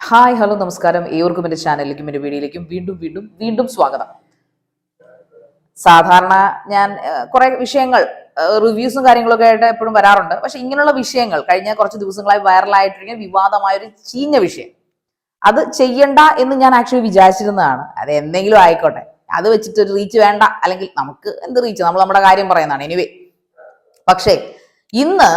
Hi hello നമസ്കാരം. ഏവർക്കും എന്റെ ചാനലിലേക്കും എന്റെ വീഡിയോയിലേക്കും വീണ്ടും വീണ്ടും വീണ്ടും സ്വാഗതം. സാധാരണ ഞാൻ കുറേ വിഷയങ്ങൾ റിവ്യൂസും കാര്യങ്ങളൊക്കെ ആയിട്ട് എപ്പോഴും വരാറുണ്ട്. പക്ഷെ ഇങ്ങനെയുള്ള വിഷയങ്ങൾ കഴിഞ്ഞ കുറച്ച് ദിവസങ്ങളായി വൈറലായിട്ടിരിക്കുന്ന വിവാദമായ ഒരു ചീഞ്ഞ വിഷയം. അത് ചെയ്യണ്ട എന്ന് ഞാൻ ആക്ച്വലി വിചാരിച്ചിരുന്നതാണ്. അത് എന്തെങ്കിലും ആയിക്കോട്ടെ. അത് വെച്ചിട്ട് ഒരു റീച്ച് വേണ്ട. അല്ലെങ്കിൽ നമുക്ക് എന്ത് റീച്ച് നമ്മൾ നമ്മുടെ കാര്യം പറയുന്നതാണ്. എനിവേ പക്ഷേ ഇന്ന്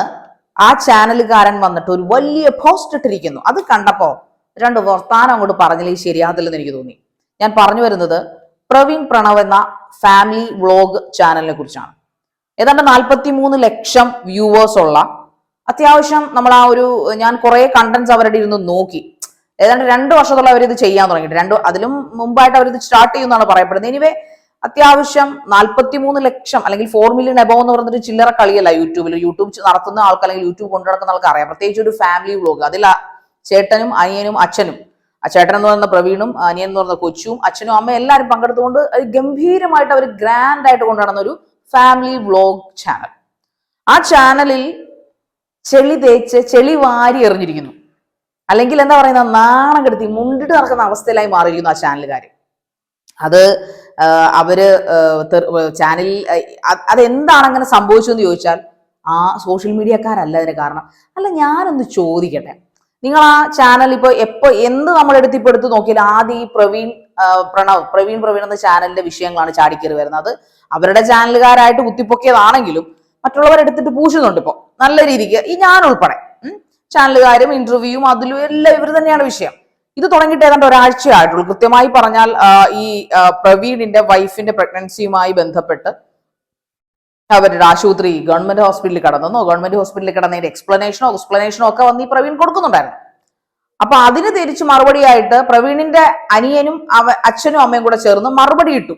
ആ ചാനലുകാരൻ വന്നിട്ട് ഒരു വലിയ പോസ്റ്റ് ഇട്ടിരിക്കുന്നു. അത് കണ്ടപ്പോ രണ്ട് വർത്താനം അങ്ങോട്ട് പറഞ്ഞില്ലേ? ശരിയാകത്തില്ലെന്ന് എനിക്ക് തോന്നി. ഞാൻ പറഞ്ഞു വരുന്നത് പ്രവീൺ പ്രണവ് എന്ന ഫാമിലി വ്ളോഗ് ചാനലിനെ കുറിച്ചാണ്. ഏതാണ്ട് നാൽപ്പത്തി മൂന്ന് ലക്ഷം വ്യൂവേഴ്സ് ഉള്ള അത്യാവശ്യം നമ്മൾ ആ ഒരു ഞാൻ കുറെ കണ്ടന്റ്സ് അവരുടെ ഇരുന്ന് നോക്കി. ഏതാണ്ട് രണ്ട് വർഷത്തോളം അവരിത് ചെയ്യാൻ തുടങ്ങിയിട്ട്. രണ്ട് അതിലും മുമ്പായിട്ട് അവരിത് സ്റ്റാർട്ട് ചെയ്യുമെന്നാണ് പറയപ്പെടുന്നത്. എനിവേ അത്യാവശ്യം നാൽപ്പത്തി മൂന്ന് ലക്ഷം അല്ലെങ്കിൽ ഫോർ മില്യൺ എബോ എന്ന് പറഞ്ഞൊരു ചില്ലറ കളിയല്ല യൂട്യൂബിൽ യൂട്യൂബ് നടത്തുന്ന ആൾക്ക് അല്ലെങ്കിൽ യൂട്യൂബ് കൊണ്ടു നടക്കുന്ന ആൾക്ക് അറിയാം പ്രത്യേകിച്ച് ഒരു ഫാമിലി വ്ളോഗ് അതിൽ ചേട്ടനും അനിയനും അച്ഛനും. ആ ചേട്ടൻ എന്ന് പറയുന്ന പ്രവീണും അനിയൻ എന്ന് പറയുന്ന കൊച്ചും അച്ഛനും അമ്മയും എല്ലാവരും പങ്കെടുത്തുകൊണ്ട് അത് ഗംഭീരമായിട്ട് അവർ ഗ്രാൻഡ് ആയിട്ട് കൊണ്ടുനടന്ന ഒരു ഫാമിലി വ്ളോഗ് ചാനൽ ആ ചാനലിൽ ചെളി തേച്ച് ചെളി വാരി എറിഞ്ഞിരിക്കുന്നു. അല്ലെങ്കിൽ എന്താ പറയുന്ന നാണം കെടുത്തി മുണ്ടിട്ട് നടക്കുന്ന അവസ്ഥയിലായി മാറിയിരിക്കുന്നു ആ ചാനലുകാർ അത് അവർ ചാനലിൽ അതെന്താണ് അങ്ങനെ സംഭവിച്ചതെന്ന് ചോദിച്ചാൽ ആ സോഷ്യൽ മീഡിയക്കാരല്ല അതിന് കാരണം. അല്ല ഞാനൊന്ന് ചോദിക്കട്ടെ. നിങ്ങൾ ആ ചാനൽ ഇപ്പൊ എപ്പോ എന്ത് നമ്മൾ എടുത്ത് ഇപ്പൊ എടുത്ത് നോക്കിയാൽ ആദ്യം ഈ പ്രവീൺ പ്രണവ് പ്രവീൺ പ്രവീൺ എന്ന ചാനലിന്റെ വിഷയങ്ങളാണ് ചാടിക്കേറി വരുന്നത്. അവരുടെ ചാനലുകാരായിട്ട് കുത്തിപ്പൊക്കിയതാണെങ്കിലും മറ്റുള്ളവർ എടുത്തിട്ട് പൂശുന്നുണ്ട് ഇപ്പൊ. നല്ല രീതിക്ക് ഈ ഞാൻ ഉൾപ്പെടെ ചാനലുകാരും ഇന്റർവ്യൂവും അതിലും എല്ലാം ഇവർ തന്നെയാണ് വിഷയം. ഇത് തുടങ്ങിയിട്ട് ഏതാണ്ട് ഒരാഴ്ചയായിട്ടുള്ളൂ. കൃത്യമായി പറഞ്ഞാൽ ഈ പ്രവീണിന്റെ വൈഫിന്റെ പ്രഗ്നൻസിയുമായി ബന്ധപ്പെട്ട് അവരുടെ ആശുപത്രി ഗവൺമെന്റ് ഹോസ്പിറ്റലിൽ കടന്നോ. ഗവൺമെന്റ് ഹോസ്പിറ്റലിൽ കിടന്നതിന്റെ എക്സ്പ്ലനേഷനോ എക്സ്പ്ലനേഷനോ ഒക്കെ വന്ന് ഈ പ്രവീൺ കൊടുക്കുന്നുണ്ടായിരുന്നു. അപ്പൊ അതിന് തിരിച്ച് മറുപടിയായിട്ട് പ്രവീണിന്റെ അനിയനും അവ അച്ഛനും അമ്മയും കൂടെ ചേർന്ന് മറുപടി ഇട്ടു.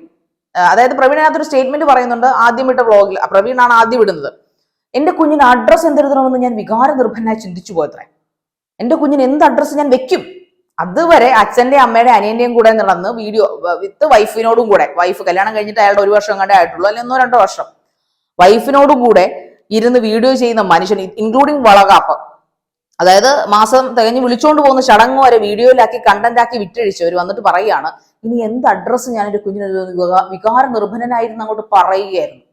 അതായത് പ്രവീണിനകത്തൊരു സ്റ്റേറ്റ്മെന്റ് പറയുന്നുണ്ട് ആദ്യം ഇട്ട വ്ളോഗിൽ പ്രവീണാണ് ആദ്യം ഇടുന്നത്. എന്റെ കുഞ്ഞിന് അഡ്രസ്സ് എന്തെഴുതണമെന്ന് ഞാൻ വികാര നിർഭനായി ചിന്തിച്ചു പോയത്രേ. എന്റെ കുഞ്ഞിന് എന്ത് അഡ്രസ്സ് ഞാൻ വെക്കും? അതുവരെ അച്ഛന്റെ അമ്മയുടെ അനിയന്റെയും കൂടെ നടന്ന് വീഡിയോ വിത്ത് വൈഫിനോടും കൂടെ. വൈഫ് കല്യാണം കഴിഞ്ഞിട്ട് അയാളുടെ ഒരു വർഷം കണ്ടേ ആയിട്ടുള്ളൂ. അല്ലെങ്കിൽ ഒന്നോ രണ്ടോ വർഷം. വൈഫിനോടും കൂടെ ഇരുന്ന് വീഡിയോ ചെയ്യുന്ന മനുഷ്യൻ ഇൻക്ലൂഡിങ് വളകാപ്പ്. അതായത് മാസം തികഞ്ഞ് വിളിച്ചുകൊണ്ട് പോകുന്ന ചടങ്ങ് വരെ വീഡിയോയിലാക്കി കണ്ടന്റാക്കി വിറ്റഴിച്ചവർ വന്നിട്ട് പറയുകയാണ് ഇനി എന്ത് അഡ്രസ്സ് ഞാൻ എന്റെ കുഞ്ഞിന് വികാര നിർഭനായിരുന്നു അങ്ങോട്ട് പറയുകയായിരുന്നു.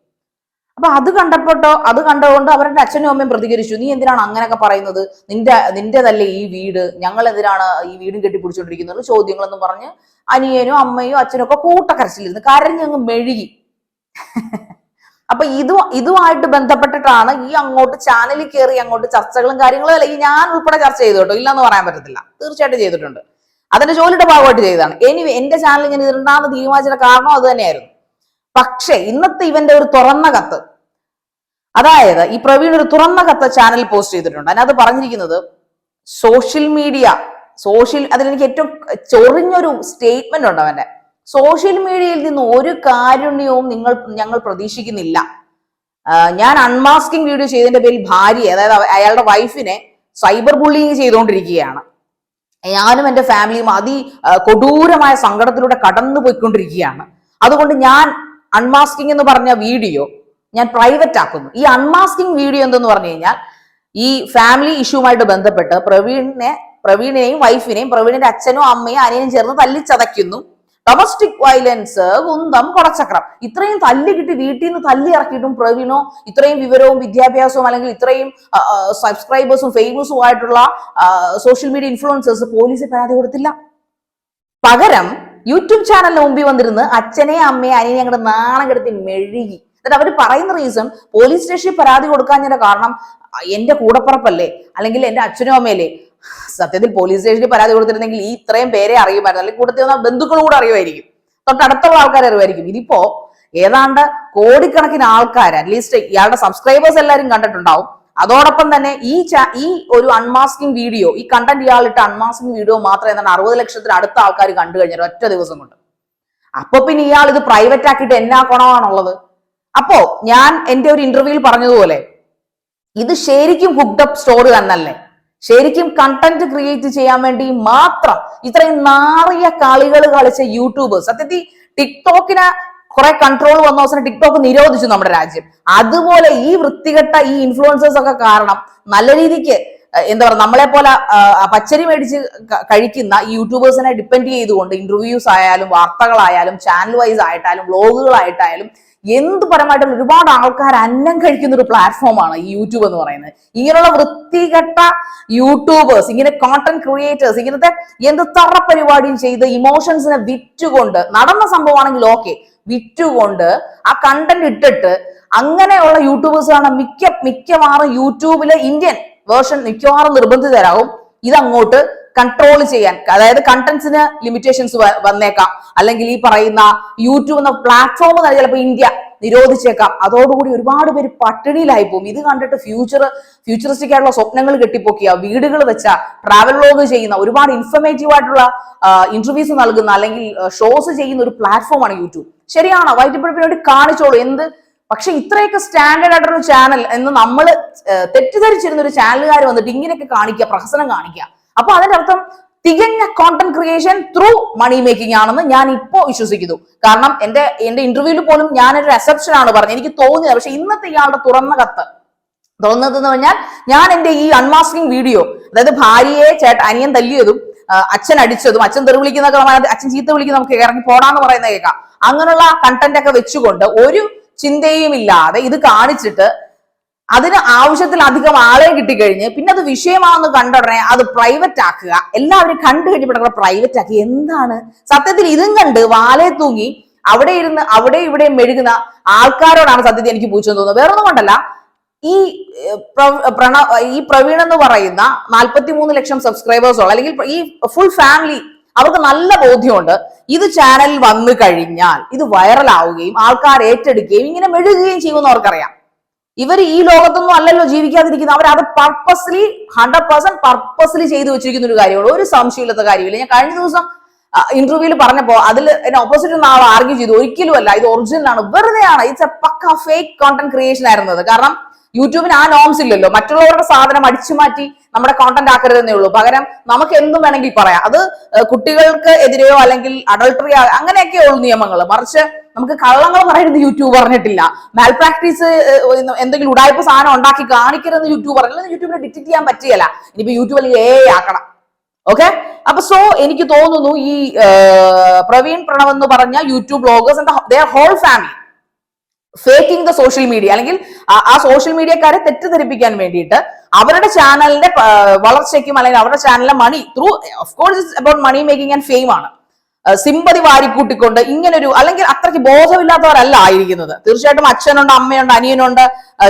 അപ്പൊ അത് കണ്ടപ്പോട്ടോ അത് കണ്ടുകൊണ്ട് അവരുടെ അച്ഛനും അമ്മയും പ്രതികരിച്ചു നീ എന്തിനാണ് അങ്ങനെയൊക്കെ പറയുന്നത്? നിന്റെ നിന്റേതല്ലേ ഈ വീട്? ഞങ്ങൾ എന്തിനാണ് ഈ വീടും കെട്ടിപ്പിടിച്ചോണ്ടിരിക്കുന്നത് ചോദ്യങ്ങളെന്നും പറഞ്ഞ് അനിയനും അമ്മയും അച്ഛനും ഒക്കെ കൂട്ടക്കരച്ചിലിരുന്ന് കരഞ്ഞങ്ങ് മെഴുകി. അപ്പൊ ഇത് ഇതുമായിട്ട് ബന്ധപ്പെട്ടിട്ടാണ് ഈ അങ്ങോട്ട് ചാനലിൽ കയറി അങ്ങോട്ട് ചർച്ചകളും കാര്യങ്ങളും അല്ലെങ്കിൽ ഞാൻ ഉൾപ്പെടെ ചർച്ച ചെയ്തു കേട്ടോ ഇല്ലെന്ന് പറയാൻ പറ്റത്തില്ല. തീർച്ചയായിട്ടും ചെയ്തിട്ടുണ്ട്. അതിന്റെ ജോലിയുടെ ഭാഗമായിട്ട് ചെയ്തതാണ്. ഇനി എന്റെ ചാനൽ ഇങ്ങനെ ഇതിലുണ്ടാകുന്ന തീരുമാനിച്ച കാരണം അത് തന്നെയായിരുന്നു. പക്ഷേ ഇന്നത്തെ ഇവന്റെ ഒരു തുറന്ന കത്ത്. അതായത് ഈ പ്രവീൺ ഒരു തുറന്ന കത്ത് ചാനൽ പോസ്റ്റ് ചെയ്തിട്ടുണ്ട്. അതിനകത്ത് പറഞ്ഞിരിക്കുന്നത് സോഷ്യൽ മീഡിയ സോഷ്യൽ അതിലെനിക്ക് ഏറ്റവും ചൊറിഞ്ഞൊരു സ്റ്റേറ്റ്മെന്റ് ഉണ്ട് അവന്റെ. സോഷ്യൽ മീഡിയയിൽ നിന്ന് ഒരു കാരുണ്യവും നിങ്ങൾ ഞങ്ങൾ പ്രതീക്ഷിക്കുന്നില്ല. ഞാൻ അൺമാസ്കിംഗ് വീഡിയോ ചെയ്തതിന്റെ പേരിൽ ഭാര്യ അതായത് അയാളുടെ വൈഫിനെ സൈബർ ബുള്ളിങ് ചെയ്തുകൊണ്ടിരിക്കുകയാണ്. ഞാനും എന്റെ ഫാമിലിയും അതി കൊടൂരമായ സങ്കടത്തിലൂടെ കടന്നു പോയിക്കൊണ്ടിരിക്കുകയാണ് അതുകൊണ്ട് ഞാൻ അൺമാസ്കിംഗ് എന്ന് പറഞ്ഞ വീഡിയോ ഞാൻ പ്രൈവറ്റ് ആക്കുന്നു. ഈ അൺമാസ്കിംഗ് വീഡിയോ എന്തെന്ന് പറഞ്ഞു കഴിഞ്ഞാൽ ഈ ഫാമിലി ഇഷ്യൂമായിട്ട് ബന്ധപ്പെട്ട് പ്രവീണിനെ പ്രവീണിനെയും വൈഫിനെയും പ്രവീണിന്റെ അച്ഛനും അമ്മയും അനിയനും ചേർന്ന് തല്ലിച്ചതയ്ക്കുന്നു. ഡൊമസ്റ്റിക് വയലൻസ് കുന്തം കൊടച്ചക്രം. ഇത്രയും തല്ലി കിട്ടി വീട്ടിൽ നിന്ന് തല്ലി ഇറക്കിയിട്ടും പ്രവീണോ ഇത്രയും വിവരവും വിദ്യാഭ്യാസവും അല്ലെങ്കിൽ ഇത്രയും സബ്സ്ക്രൈബേഴ്സും ഫേമസും ആയിട്ടുള്ള സോഷ്യൽ മീഡിയ ഇൻഫ്ലുവൻസേഴ്സ് പോലീസിൽ പരാതി കൊടുത്തില്ല. പകരം യൂട്യൂബ് ചാനലിന് മുമ്പിൽ വന്നിരുന്ന് അച്ഛനെ അമ്മയെ അനിയനെ അങ്ങോട്ട് നാണം കെടുത്തി മെഴുകി. എന്നിട്ട് അവർ പറയുന്ന റീസൺ പോലീസ് സ്റ്റേഷനിൽ പരാതി കൊടുക്കാഞ്ഞതിന്റെ കാരണം എന്റെ കൂടപ്പുറപ്പല്ലേ? അല്ലെങ്കിൽ എന്റെ അച്ഛനും അമ്മയല്ലേ? സത്യത്തിൽ പോലീസ് സ്റ്റേഷനിൽ പരാതി കൊടുത്തിരുന്നെങ്കിൽ ഈ ഇത്രയും പേരെ അറിയുമായിരുന്നു. അല്ലെങ്കിൽ കൂട്ടത്തിൽ വന്ന ബന്ധുക്കൾ കൂടെ അറിയുമായിരിക്കും. തൊട്ടടുത്തുള്ള ആൾക്കാരെ അറിയുമായിരിക്കും. ഇതിപ്പോ ഏതാണ്ട് കോടിക്കണക്കിന് ആൾക്കാർ അറ്റ്ലീസ്റ്റ് ഇയാളുടെ സബ്സ്ക്രൈബേഴ്സ് എല്ലാവരും കണ്ടിട്ടുണ്ടാവും. അതോടൊപ്പം തന്നെ ഈ ഈ ഒരു അൺമാസ്കിംഗ് വീഡിയോ ഈ കണ്ടന്റ് ഇയാളിട്ട അൺമാസ്കിംഗ് വീഡിയോ മാത്രമേ എന്താണ് അറുപത് ലക്ഷത്തിന് അടുത്ത ആൾക്കാർ കണ്ടു കഴിഞ്ഞാൽ ഒറ്റ ദിവസം കൊണ്ട്. അപ്പൊ പിന്നെ ഇയാൾ ഇത് പ്രൈവറ്റ് ആക്കിയിട്ട് എന്നാ ഗുണമാണുള്ളത്? അപ്പോ ഞാൻ എന്റെ ഒരു ഇന്റർവ്യൂവിൽ പറഞ്ഞതുപോലെ ഇത് ശരിക്കും ഹുക്ഡപ്പ് സ്റ്റോറി തന്നല്ലേ ശരിക്കും കണ്ടന്റ് ക്രിയേറ്റ് ചെയ്യാൻ വേണ്ടി മാത്രം ഇത്രയും നാറിയ കളികൾ കളിച്ച യൂട്യൂബ് സത്യത്തിൽ ടിക്ടോക്കിന് കുറെ കൺട്രോൾ വന്ന അവസരം ടിക്ടോക്ക് നിരോധിച്ചു നമ്മുടെ രാജ്യം. അതുപോലെ ഈ വൃത്തികെട്ട ഈ ഇൻഫ്ലുവൻസേഴ്സ് ഒക്കെ കാരണം നല്ല രീതിക്ക് എന്താ പറയുക നമ്മളെ പോലെ പച്ചരി മേടിച്ച് കഴിക്കുന്ന യൂട്യൂബേഴ്സിനെ ഡിപ്പെൻഡ് ചെയ്തുകൊണ്ട് ഇന്റർവ്യൂസ് ആയാലും വാർത്തകളായാലും ചാനൽ വൈസ് ആയിട്ടായാലും വ്ലോഗുകളായിട്ടായാലും എന്ത് പരമായിട്ടുള്ള ഒരുപാട് ആൾക്കാർ അന്നം കഴിക്കുന്ന ഒരു പ്ലാറ്റ്ഫോമാണ് ഈ യൂട്യൂബ് എന്ന് പറയുന്നത്. ഇങ്ങനെയുള്ള വൃത്തികെട്ട യൂട്യൂബേഴ്സ് ഇങ്ങനെ കോണ്ടന്റ് ക്രിയേറ്റേഴ്സ് ഇങ്ങനത്തെ എന്ത് തറ പരിപാടിയും ചെയ്ത് ഇമോഷൻസിനെ വിറ്റുകൊണ്ട് നടന്ന സംഭവമാണെങ്കിൽ ഓക്കെ വിറ്റുകൊണ്ട് ആ കണ്ടന്റ് ഇട്ടിട്ട് അങ്ങനെയുള്ള യൂട്യൂബേഴ്സാണ് മിക്ക മിക്കവാറും യൂട്യൂബിലെ ഇന്ത്യൻ വേർഷൻ മിക്കവാറും നിർബന്ധിതരാകും. ഇതങ്ങോട്ട് കൺട്രോൾ ചെയ്യാൻ അതായത് കണ്ടന്റ്സിന് ലിമിറ്റേഷൻസ് വന്നേക്കാം. അല്ലെങ്കിൽ ഈ പറയുന്ന യൂട്യൂബ് എന്ന പ്ലാറ്റ്ഫോം തന്നെ ചിലപ്പോൾ ഇന്ത്യ നിരോധിച്ചേക്കാം. അതോടുകൂടി ഒരുപാട് പേര് പട്ടിണിയിലായി പോകും. ഇത് കണ്ടിട്ട് ഫ്യൂച്ചർ ഫ്യൂച്ചറിസ്റ്റിക് ആയിട്ടുള്ള സ്വപ്നങ്ങൾ കെട്ടിപ്പൊക്കിയ വീടുകൾ വെച്ച ട്രാവൽ വ്ലോഗ് ചെയ്യുന്ന ഒരുപാട് ഇൻഫർമേറ്റീവ് ആയിട്ടുള്ള ഇന്റർവ്യൂസ് നൽകുന്ന അല്ലെങ്കിൽ ഷോസ് ചെയ്യുന്ന ഒരു പ്ലാറ്റ്ഫോമാണ് യൂട്യൂബ് ശരിയാണോ? വൈകിട്ടപ്പോഴത്തിന് വേണ്ടി കാണിച്ചോളൂ. എന്ത്? പക്ഷെ ഇത്രയൊക്കെ സ്റ്റാൻഡേർഡ് ആയിട്ടുള്ള ചാനൽ എന്ന് നമ്മൾ തെറ്റിദ്ധരിച്ചിരുന്ന ഒരു ചാനലുകാർ വന്നിട്ട് ഇങ്ങനെയൊക്കെ കാണിക്കുക പ്രഹസനം കാണിക്കുക. അപ്പൊ അതിന്റെ അർത്ഥം തികഞ്ഞ content creation through money making ആണെന്ന് ഞാൻ ഇപ്പോ വിശ്വസിക്കുന്നു. കാരണം എന്റെ എന്റെ ഇന്റർവ്യൂവിൽ പോലും ഞാനൊരു അസെപ്ഷൻ ആണ് പറഞ്ഞത്. എനിക്ക് തോന്നിയത്. പക്ഷെ ഇന്നത്തെ ഇയാളുടെ തുറന്ന കത്ത്. തോന്നുന്നത് എന്ന് പറഞ്ഞാൽ ഞാൻ എന്റെ ഈ അൺമാസ്കിംഗ് വീഡിയോ അതായത് ഭാര്യയെ ചേട്ട അനിയൻ തല്ലിയതും അച്ഛൻ അടിച്ചതും അച്ഛൻ തെറി വിളിക്കുന്നൊക്കെ നമ്മൾ അച്ഛൻ ചീത്ത വിളിക്കുന്ന നമുക്ക് ഇറങ്ങി പോടാന്ന് പറയുന്ന കേൾക്കാം. അങ്ങനെയുള്ള കണ്ടന്റ് ഒക്കെ വെച്ചുകൊണ്ട് ഒരു ചിന്തയും ഇല്ലാതെ ഇത് കാണിച്ചിട്ട് അതിന് ആവശ്യത്തിലധികം ആളെ കിട്ടിക്കഴിഞ്ഞ് പിന്നെ അത് വിഷയമാണെന്ന് കണ്ടുടനെ അത് പ്രൈവറ്റ് ആക്കുക. എല്ലാവരും കണ്ടു കഴിഞ്ഞപ്പോൾ പ്രൈവറ്റ് ആക്കി. എന്താണ്? സത്യത്തിൽ ഇതും കണ്ട് വാലെ തൂങ്ങി അവിടെ ഇരുന്ന് അവിടെ ഇവിടെ മെഴുകുന്ന ആൾക്കാരോടാണ് സത്യത്തിൽ എനിക്ക് പൂച്ചെന്ന് തോന്നുന്നത്. വേറൊന്നും കൊണ്ടല്ല. ഈ പ്ര- പ്രണ ഈ പ്രവീൺ എന്ന് പറയുന്ന നാൽപ്പത്തി മൂന്ന് ലക്ഷം സബ്സ്ക്രൈബേഴ്സ് അല്ലെങ്കിൽ ഈ ഫുൾ ഫാമിലി അവർക്ക് നല്ല ബോധ്യമുണ്ട്. ഇത് ചാനലിൽ വന്നു കഴിഞ്ഞാൽ ഇത് വൈറലാവുകയും ആൾക്കാർ ഏറ്റെടുക്കുകയും ഇങ്ങനെ മെഴുകുകയും ചെയ്യുമെന്ന് അവർക്കറിയാം. ഇവർ ഈ ലോകത്തൊന്നും അല്ലല്ലോ ജീവിക്കാതിരിക്കുന്നത്. അവർ അത് പർപ്പസ്ലി ഹൺഡ്രഡ് പെർസെന്റ് പർപ്പസ്ലി ചെയ്തു വെച്ചിരിക്കുന്ന ഒരു കാര്യമുള്ളൂ ഒരു സംശയമില്ലാത്ത കാര്യമില്ല. ഞാൻ കഴിഞ്ഞ ദിവസം ഇന്റർവ്യൂവിൽ പറഞ്ഞപ്പോ അതിൽ എന്നെ ഓപ്പോസിറ്റ് നിന്ന് ആൾ ആർഗ്യൂ ചെയ്തു. ഒരിക്കലും അല്ല. ഇത് ഒറിജിനൽ ആണ്. വെറുതെയാണ്. ഇറ്റ്സ് എ പക്ക ഫേക്ക് കോണ്ടന്റ് ക്രിയേഷൻ ആയിരുന്നത്. കാരണം യൂട്യൂബിന് ആ നോംസ് ഇല്ലല്ലോ. മറ്റുള്ളവരുടെ സാധനം അടിച്ചു മാറ്റി നമ്മുടെ കോണ്ടന്റ് ആക്കരുതെന്നേ ഉള്ളൂ. പകരം നമുക്ക് എന്തും വേണമെങ്കിൽ പറയാം. അത് കുട്ടികൾക്ക് എതിരെയോ അല്ലെങ്കിൽ അഡൾട്ടറി അങ്ങനെയൊക്കെ ഉള്ളൂ നിയമങ്ങൾ മറിച്ച് നമുക്ക് കള്ളങ്ങൾ പറയുന്നത് യൂട്യൂബ് പറഞ്ഞിട്ടില്ല. മാൽ പ്രാക്ടീസ് എന്തെങ്കിലും ഉടായ്പ സാധനം ഉണ്ടാക്കി കാണിക്കരുതെന്ന് യൂട്യൂബ് പറഞ്ഞില്ല. യൂട്യൂബിനെ ഡിറ്റക്ട് ചെയ്യാൻ പറ്റിയല്ല. ഇനിയിപ്പോ യൂട്യൂബിൽ ഏ ആക്കണം. ഓക്കെ അപ്പൊ സോ എനിക്ക് തോന്നുന്നു ഈ പ്രവീൺ പ്രണവ് എന്ന് പറഞ്ഞ YouTube bloggers whole family faking the social media അല്ലെങ്കിൽ ആ- സോഷ്യൽ മീഡിയക്കാരെ തെറ്റിദ്ധരിപ്പിക്കാൻ വേണ്ടിയിട്ട് അവരുടെ ചാനലിന്റെ വളർച്ചയ്ക്കും അല്ലെങ്കിൽ അവരുടെ ചാനലിലെ money through of course it's about money making and fame ആണ്. സിമ്പതി വാരിക്കൂട്ടിക്കൊണ്ട് ഇങ്ങനൊരു അല്ലെങ്കിൽ അത്രയ്ക്ക് ബോധമില്ലാത്തവരല്ല ആയിരിക്കുന്നത്. തീർച്ചയായിട്ടും അച്ഛനുണ്ട് അമ്മയുണ്ട് അനിയനുണ്ട്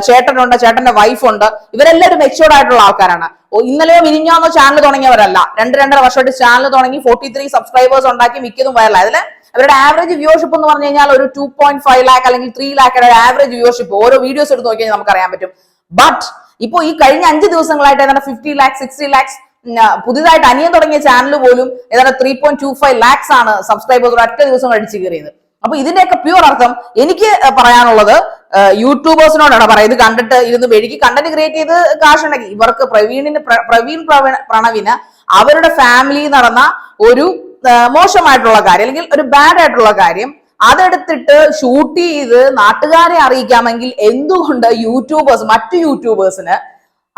ചേട്ടനുണ്ട് ചേട്ടന്റെ വൈഫുണ്ട് ഇവരെല്ലാവരും മെച്ചുവർഡ് ആയിട്ടുള്ള ആൾക്കാരാണ്. ഇന്നലെയോ മിനിഞ്ഞാന്നോ ചാനൽ തുടങ്ങിയവരല്ല. രണ്ട് രണ്ടര വർഷമായിട്ട് ചാനൽ തുടങ്ങി ഫോർട്ടി ത്രീ സബ്സ്ക്രൈബേഴ്സ് ഉണ്ടാക്കി മിക്കതും വയറലായി അതിൽ അവരുടെ ആവറേജ് വ്യൂവർഷിപ്പ് എന്ന് പറഞ്ഞു കഴിഞ്ഞാൽ ഒരു ടു പോയിന്റ് ഫൈവ് ലാക്ക് അല്ലെങ്കിൽ ത്രീ ലാക്ക് ആവറേജ് വ്യൂവർഷിപ്പ് ഓരോ വീഡിയോസ് എടുത്ത് നോക്കിയാൽ നമുക്ക് അറിയാൻ പറ്റും. ബട്ട് ഇപ്പോ ഈ കഴിഞ്ഞ അഞ്ച് ദിവസങ്ങളായിട്ട് ഏതാണ്ട് ഫിഫ്റ്റി ലാക്സ് സിക്സ്റ്റി ലാക്സ് പുതിയതായിട്ട് അനിയൻ തുടങ്ങിയ ചാനൽ പോലും ഏതാണ്ട് three point two five lakhs ആണ് സബ്സ്ക്രൈബേഴ്സ് ഒറ്റ ദിവസം അടിച്ചു കയറിയത് അപ്പൊ ഇതിന്റെയൊക്കെ പ്യൂർ അർത്ഥം എനിക്ക് പറയാനുള്ളത് യൂട്യൂബേഴ്സിനോടാണ്. പറയുന്നത് കണ്ടിട്ട് ഇരുന്ന് മെഴുകി കണ്ടന്റ് ക്രിയേറ്റ് ചെയ്ത് കാശുണ്ടാക്കി ഇവർക്ക് പ്രവീണിന് പ്ര- പ്രവീൺ പ്രവീൺ- പ്രണവിന് അവരുടെ ഫാമിലി നടന്ന ഒരു മോശമായിട്ടുള്ള കാര്യം അല്ലെങ്കിൽ ഒരു ബാഡ് ആയിട്ടുള്ള കാര്യം അതെടുത്തിട്ട് ഷൂട്ട് ചെയ്ത് നാട്ടുകാരെ അറിയിക്കാമെങ്കിൽ എന്തുകൊണ്ട് യൂട്യൂബേഴ്സ് മറ്റു യൂട്യൂബേഴ്സിന്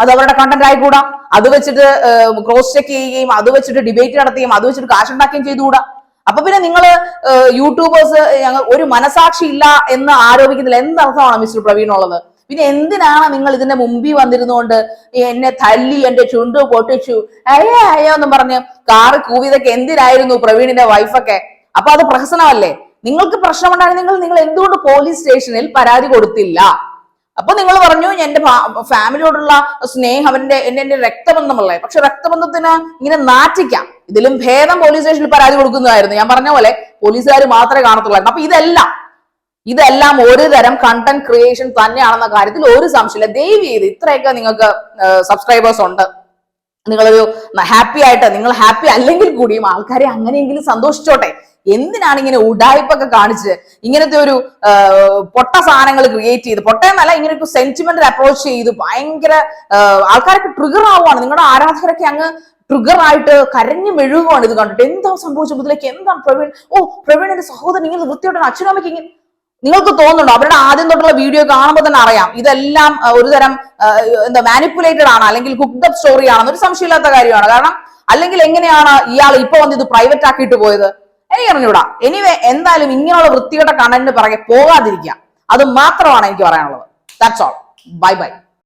അത് അവരുടെ കണ്ടന്റ് ആയിക്കൂടാ അത് വെച്ചിട്ട് ക്രോസ് ചെക്ക് ചെയ്യുകയും അത് വെച്ചിട്ട് ഡിബേറ്റ് നടത്തുകയും അത് വെച്ചിട്ട് കാശുണ്ടാക്കുകയും ചെയ്തുകൂടാ. അപ്പൊ പിന്നെ നിങ്ങൾ യൂട്യൂബേഴ്സ് ഞങ്ങൾ ഒരു മനസാക്ഷി ഇല്ല എന്ന് ആരോപിക്കുന്നതിൽ എന്തർത്ഥമാണ് മിസ്റ്റർ പ്രവീൺ ഉള്ളത് പിന്നെ എന്തിനാണ് നിങ്ങൾ ഇതിന്റെ മുമ്പിൽ വന്നിരുന്നുകൊണ്ട് എന്നെ തല്ലി എന്റെ ചുണ്ടു പൊട്ടിച്ചു അയ്യോ അയ്യോ എന്ന് പറഞ്ഞ് കാറ് കൂവിയതൊക്കെ എന്തിനായിരുന്നു പ്രവീണിന്റെ വൈഫൊക്കെ അപ്പൊ അത് പ്രഹസനമല്ലേ? നിങ്ങൾക്ക് പ്രശ്നമുണ്ടായി നിങ്ങൾ നിങ്ങൾ എന്തുകൊണ്ട് പോലീസ് സ്റ്റേഷനിൽ പരാതി കൊടുത്തില്ല? അപ്പൊ നിങ്ങൾ പറഞ്ഞു എന്റെ ഫാമിലിയോടുള്ള സ്നേഹം അവന്റെ എന്റെ എന്റെ രക്തബന്ധമുള്ള പക്ഷെ രക്തബന്ധത്തിന് ഇങ്ങനെ നാറ്റിക്കാം. ഇതിലും ഭേദം പോലീസ് സ്റ്റേഷനിൽ പരാതി കൊടുക്കുന്നതായിരുന്നു. ഞാൻ പറഞ്ഞ പോലെ പോലീസുകാർ മാത്രമേ കാണത്തുള്ളായിരുന്നു. അപ്പൊ ഇതെല്ലാം ഇതെല്ലാം ഒരു തരം കണ്ടന്റ് ക്രിയേഷൻ തന്നെയാണെന്ന കാര്യത്തിൽ ഒരു സംശയമില്ല. ദയവ് ചെയ്ത് ഇത്രയൊക്കെ നിങ്ങൾക്ക് സബ്സ്ക്രൈബേഴ്സ് ഉണ്ട്. നിങ്ങളൊരു ഹാപ്പി ആയിട്ട് നിങ്ങൾ ഹാപ്പി അല്ലെങ്കിൽ കൂടിയും ആൾക്കാരെ അങ്ങനെയെങ്കിലും സന്തോഷിച്ചോട്ടെ. എന്തിനാണ് ഇങ്ങനെ ഉടായ്പൊക്കെ കാണിച്ച് ഇങ്ങനത്തെ ഒരു പൊട്ട സാധനങ്ങൾ ക്രിയേറ്റ് ചെയ്ത് പൊട്ട എന്നല്ല ഇങ്ങനെ ഒരു സെന്റിമെന്റൽ അപ്രോച്ച് ചെയ്ത് ഭയങ്കര ആൾക്കാരൊക്കെ ട്രിഗർ ആവുകയാണ് നിങ്ങളുടെ ആരാധകരൊക്കെ അങ്ങ് ട്രിഗർ ആയിട്ട് കരഞ്ഞു മെഴുകുവാണ് ഇത് കണ്ടിട്ട്. എന്താ സംഭവിച്ചതിലേക്ക് എന്താണ് പ്രവീൺ? ഓ പ്രവീണിന്റെ സഹോദരൻ ഇങ്ങനെ വൃത്തിയോട്ടാണ് അച്ഛനമ്മയ്ക്ക് ഇങ്ങനെ നിങ്ങൾക്ക് തോന്നുന്നുണ്ടോ? അവരുടെ ആദ്യം തൊട്ടുള്ള വീഡിയോ കാണുമ്പോൾ തന്നെ അറിയാം. ഇതെല്ലാം ഒരുതരം ഒരു തരം എന്താ മാനിപ്പുലേറ്റഡ് ആണ് അല്ലെങ്കിൽ ഹുക്ഡ് അപ്പ് സ്റ്റോറി ആണെന്ന് ഒരു സംശയമില്ലാത്ത കാര്യമാണ്. കാരണം അല്ലെങ്കിൽ എങ്ങനെയാണ് ഇയാൾ ഇപ്പൊ വന്ന് ഇത് പ്രൈവറ്റ് ആക്കിയിട്ട് പോയത്? എനിക്ക് അറിഞ്ഞൂടാ എനിവേ എന്തായാലും ഇങ്ങനെയുള്ള വൃത്തികെട്ട കണ്ടന്റിന് പിറകെ പോകാതിരിക്കുക. അത് മാത്രമാണ് എനിക്ക് പറയാനുള്ളത്. That's all bye bye